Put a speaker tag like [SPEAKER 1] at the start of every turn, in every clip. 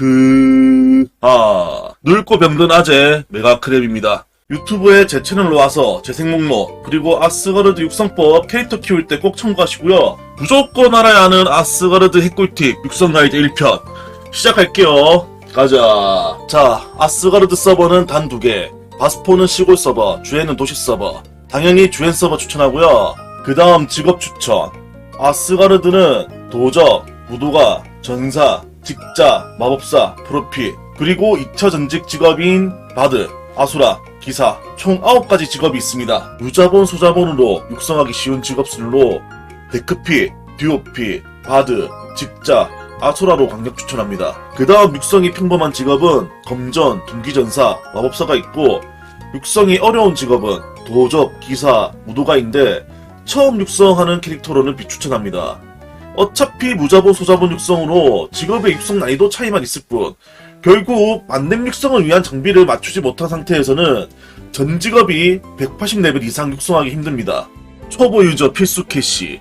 [SPEAKER 1] 크... 아... 늙고 병든 아재 메가크랩입니다. 유튜브에 제 채널로 와서 재생 목록 그리고 아스가르드 육성법 캐릭터 키울 때 꼭 참고하시고요. 무조건 알아야 하는 아스가르드 핵꿀팁 육성 가이드 1편 시작할게요. 가자. 자, 아스가르드 서버는 단 두 개. 바스포는 시골 서버, 주엔은 도시 서버. 당연히 주엔 서버 추천하고요. 그 다음 직업 추천. 아스가르드는 도적, 무도가, 전사, 직자, 마법사, 프로피, 그리고 2차 전직 직업인 바드, 아수라, 기사, 총 9가지 직업이 있습니다. 유자본, 소자본으로 육성하기 쉬운 직업순으로 데크피, 듀오피, 바드, 직자, 아수라로 강력 추천합니다. 그 다음 육성이 평범한 직업은 검전, 동기전사, 마법사가 있고 육성이 어려운 직업은 도적, 기사, 무도가인데 처음 육성하는 캐릭터로는 비추천합니다. 어차피 무자본, 소자본 육성으로 직업의 육성 난이도 차이만 있을 뿐 결국 만렙 육성을 위한 장비를 맞추지 못한 상태에서는 전 직업이 180레벨 이상 육성하기 힘듭니다. 초보 유저 필수 캐시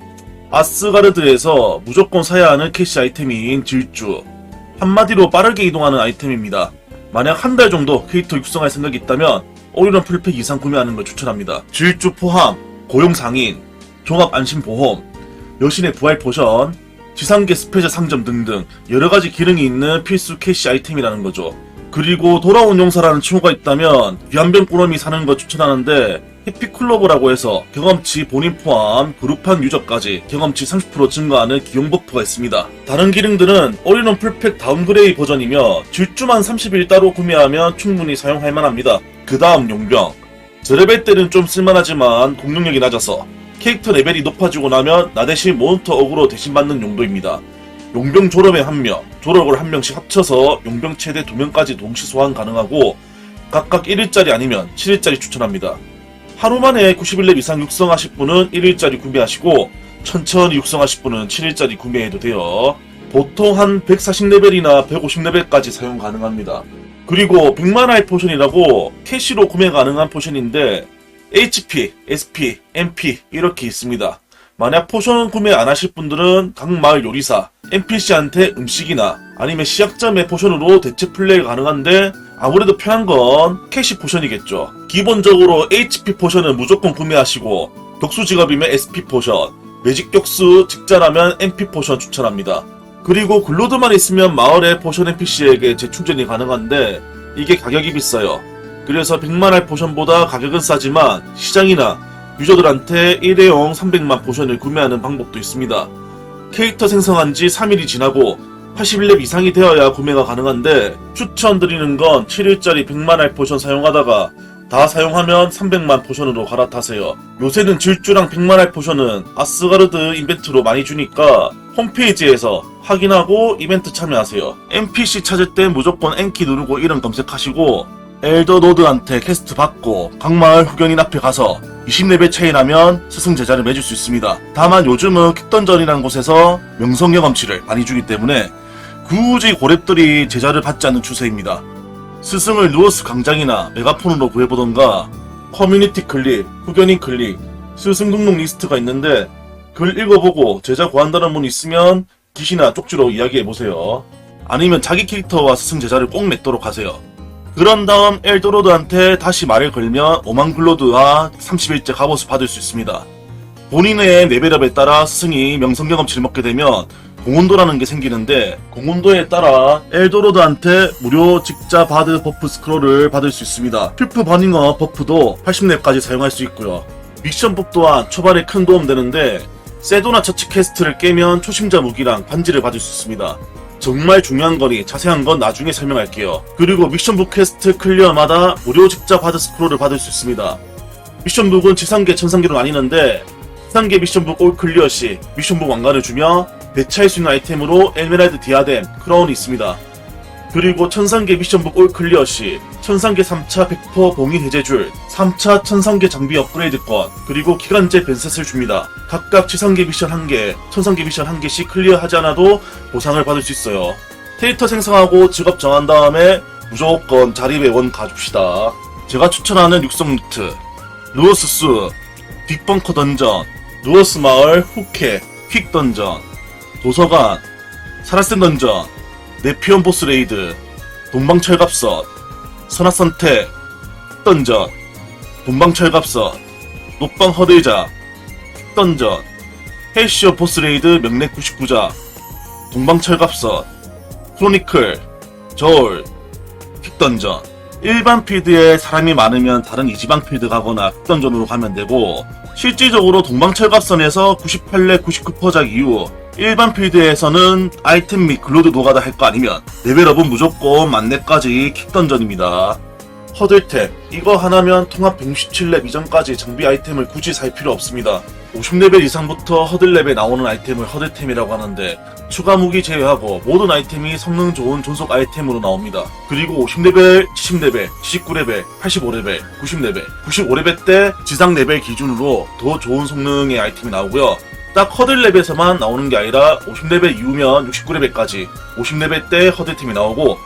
[SPEAKER 1] 아스가르드에서 무조건 사야 하는 캐시 아이템인 질주 한마디로 빠르게 이동하는 아이템입니다. 만약 한 달 정도 캐릭터 육성할 생각이 있다면 오리런 풀팩 이상 구매하는 걸 추천합니다. 질주 포함, 고용 상인, 종합 안심 보험, 여신의 부활 포션, 지상계 스페셜 상점 등등 여러 가지 기능이 있는 필수 캐시 아이템이라는 거죠. 그리고 돌아온 용사라는 칭호가 있다면 위안병 꾸러미 사는 거 추천하는데 해피클로버라고 해서 경험치 본인 포함 그룹한 유저까지 경험치 30% 증가하는 기용 버프가 있습니다. 다른 기능들은 올인원 풀팩 다운그레이 버전이며 질주만 30일 따로 구매하면 충분히 사용할 만합니다. 그 다음 용병 저레벨 때는 좀 쓸만하지만 공격력이 낮아서 캐릭터 레벨이 높아지고 나면 나 대신 몬스터 어그로 대신 받는 용도입니다. 용병 졸업에 한 명, 졸업을 한 명씩 합쳐서 용병 최대 두 명까지 동시 소환 가능하고 각각 1일짜리 아니면 7일짜리 추천합니다. 하루 만에 91렙 이상 육성하실 분은 1일짜리 구매하시고 천천히 육성하실 분은 7일짜리 구매해도 돼요. 보통 한 140레벨이나 150레벨까지 사용 가능합니다. 그리고 100만화의 포션이라고 캐시로 구매 가능한 포션인데 HP, SP, MP 이렇게 있습니다. 만약 포션 구매 안 하실 분들은 각 마을 요리사, NPC한테 음식이나 아니면 시약점의 포션으로 대체 플레이 가능한데 아무래도 편한 건 캐시 포션이겠죠. 기본적으로 HP 포션은 무조건 구매하시고 격수 직업이면 SP 포션, 매직 격수 직자라면 MP 포션 추천합니다. 그리고 글로드만 있으면 마을의 포션 NPC에게 재충전이 가능한데 이게 가격이 비싸요. 그래서 100만알 포션보다 가격은 싸지만 시장이나 유저들한테 일회용 300만 포션을 구매하는 방법도 있습니다. 캐릭터 생성한 지 3일이 지나고 81렙 이상이 되어야 구매가 가능한데 추천드리는 건 7일짜리 100만알 포션 사용하다가 다 사용하면 300만 포션으로 갈아타세요. 요새는 질주랑 100만알 포션은 아스가르드 이벤트로 많이 주니까 홈페이지에서 확인하고 이벤트 참여하세요. NPC 찾을 때 무조건 N키 누르고 이름 검색하시고 엘더노드한테 퀘스트 받고 각 마을 후견인 앞에 가서 20레벨 차이 나면 스승 제자를 맺을 수 있습니다. 다만 요즘은 퀵던전이라는 곳에서 명성 경험치를 많이 주기 때문에 굳이 고렙들이 제자를 받지 않는 추세입니다. 스승을 누어스 강장이나 메가폰으로 구해보던가 커뮤니티 클릭, 후견인 클릭, 스승 등록 리스트가 있는데 글 읽어보고 제자 구한다는 분 있으면 기시나 쪽지로 이야기해보세요. 아니면 자기 캐릭터와 스승 제자를 꼭 맺도록 하세요. 그런 다음 엘도로드한테 다시 말을 걸면 오만 글로드와 30일째 갑옷을 받을 수 있습니다. 본인의 레벨업에 따라 스승이 명성 경험치를 먹게 되면 공온도라는 게 생기는데 공온도에 따라 엘도로드한테 무료 직자 바드 버프 스크롤을 받을 수 있습니다. 필프 버닝어 버프도 80렙까지 사용할 수 있고요. 미션북 또한 초반에 큰 도움 되는데 세도나 처치 퀘스트를 깨면 초심자 무기랑 반지를 받을 수 있습니다. 정말 중요한 거니 자세한 건 나중에 설명할게요. 그리고 미션 북 퀘스트 클리어마다 무료 직자 바드 스크롤을 받을 수 있습니다. 미션 북은 지상계, 천상계로 나뉘는데 지상계 미션 북 올 클리어 시 미션 북 왕관을 주며 배치할 수 있는 아이템으로 에메랄드 디아뎀, 크라운이 있습니다. 그리고 천상계 미션북 올 클리어 시 천상계 3차 100% 봉인 해제줄, 3차 천상계 장비 업그레이드권, 그리고 기간제 벤셋을 줍니다. 각각 지상계 미션 1개, 천상계 미션 1개씩 클리어하지 않아도 보상을 받을 수 있어요. 캐릭터 생성하고 직업 정한 다음에 무조건 자립의 원 가줍시다. 제가 추천하는 육성 루트, 루어스스, 빅벙커 던전, 루어스 마을 후케, 퀵 던전, 도서관, 사라센 던전, 네피언 보스 레이드, 동방철갑선, 선화선택, 던전, 동방철갑선, 녹방 허대자, 던전, 헬시어 보스 레이드 명례 99자, 동방철갑선, 크로니클, 저울, 킥던전. 일반 필드에 사람이 많으면 다른 이지방 필드 가거나 킥던전으로 가면 되고, 실질적으로 동방철갑선에서 98렙 99%작 이후 일반 필드에서는 아이템 및 글로드 노가다 할 거 아니면 레벨업은 무조건 만렙까지 킥던전입니다. 허들템 이거 하나면 통합 167렙 이전까지 장비 아이템을 굳이 살 필요 없습니다. 50레벨 이상부터 허들렙에 나오는 아이템을 허들템이라고 하는데 추가 무기 제외하고 모든 아이템이 성능 좋은 존속 아이템으로 나옵니다. 그리고 50레벨, 70레벨, 79레벨, 85레벨, 90레벨, 95레벨 때 지상 레벨 기준으로 더 좋은 성능의 아이템이 나오고요. 딱 허들랩에서만 나오는 게 아니라 50레벨 이후면 69레벨까지 50레벨 때 허들템이 나오고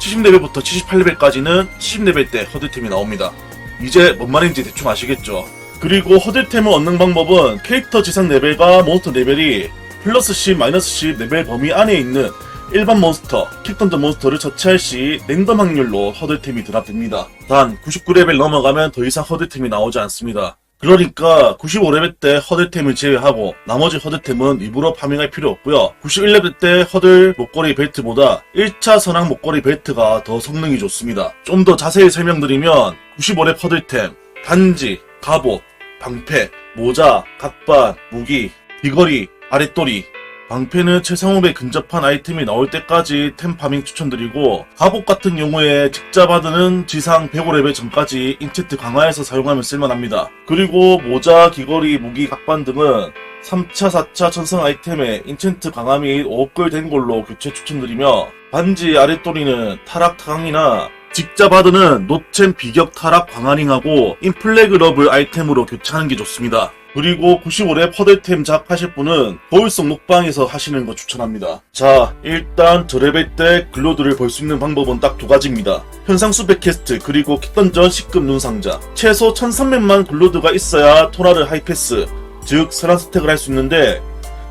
[SPEAKER 1] 70레벨부터 78레벨까지는 70레벨 때 허들템이 나옵니다. 이제 뭔 말인지 대충 아시겠죠? 그리고 허들템을 얻는 방법은 캐릭터 지상 레벨과 몬스터 레벨이 플러스 10, 마이너스 10 레벨 범위 안에 있는 일반 몬스터, 킥던전 몬스터를 처치할 시 랜덤 확률로 허들템이 드랍됩니다. 단 99레벨 넘어가면 더 이상 허들템이 나오지 않습니다. 그러니까 95레벨 때 허들템을 제외하고 나머지 허들템은 일부러 파밍할 필요 없고요. 91레벨 때 허들 목걸이 벨트보다 1차 선앙 목걸이 벨트가 더 성능이 좋습니다. 좀 더 자세히 설명드리면 95렙 허들템, 단지, 갑옷, 방패, 모자, 각반, 무기, 귀걸이, 아랫도리, 방패는 최상업에 근접한 아이템이 나올 때까지 템 파밍 추천드리고 갑옷 같은 경우에 직자 받는 지상 105레벨 전까지 인체트 강화해서 사용하면 쓸만합니다. 그리고 모자, 귀걸이, 무기, 각반 등은 3차, 4차 천성 아이템에 인챈트 강화 및 업글된 걸로 교체 추천드리며 반지 아랫도리는 타락 타강이나 직자 받는 노챔 비격 타락 광아링하고 인플래그 러블 아이템으로 교체하는 게 좋습니다. 그리고 95렙 허들템 작 하실 분은 거울성 녹방에서 하시는 거 추천합니다. 자, 일단 저 레벨 때 글로드를 볼 수 있는 방법은 딱 두 가지입니다. 현상 수백 퀘스트 그리고 킥던전 10급 눈상자. 최소 1300만 글로드가 있어야 토라르 하이패스, 즉 선한 스택을 할 수 있는데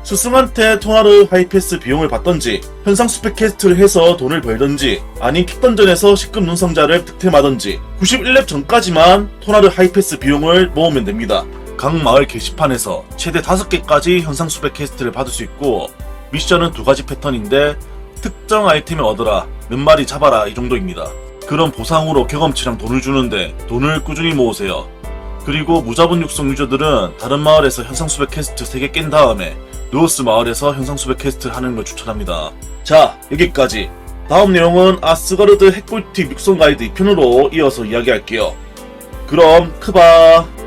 [SPEAKER 1] 스승한테 통화르 하이패스 비용을 받던지 현상 스펙 퀘스트를 해서 돈을 벌던지 아닌 킥던전에서 10급 눈상자를 득템하던지 91렙 전까지만 토나르 하이패스 비용을 모으면 됩니다. 각 마을 게시판에서 최대 5개까지 현상 수백 퀘스트를 받을 수 있고 미션은 두 가지 패턴인데 특정 아이템을 얻어라 몇 마리 잡아라 이 정도입니다. 그럼 보상으로 경험치랑 돈을 주는데 돈을 꾸준히 모으세요. 그리고 무자본 육성 유저들은 다른 마을에서 현상 수백 퀘스트 3개 깬 다음에 노스 마을에서 현상 수백 퀘스트 하는 걸 추천합니다. 자, 여기까지. 다음 내용은 아스가르드 핵꿀팁 육성 가이드 2편으로 이어서 이야기할게요. 그럼 크바.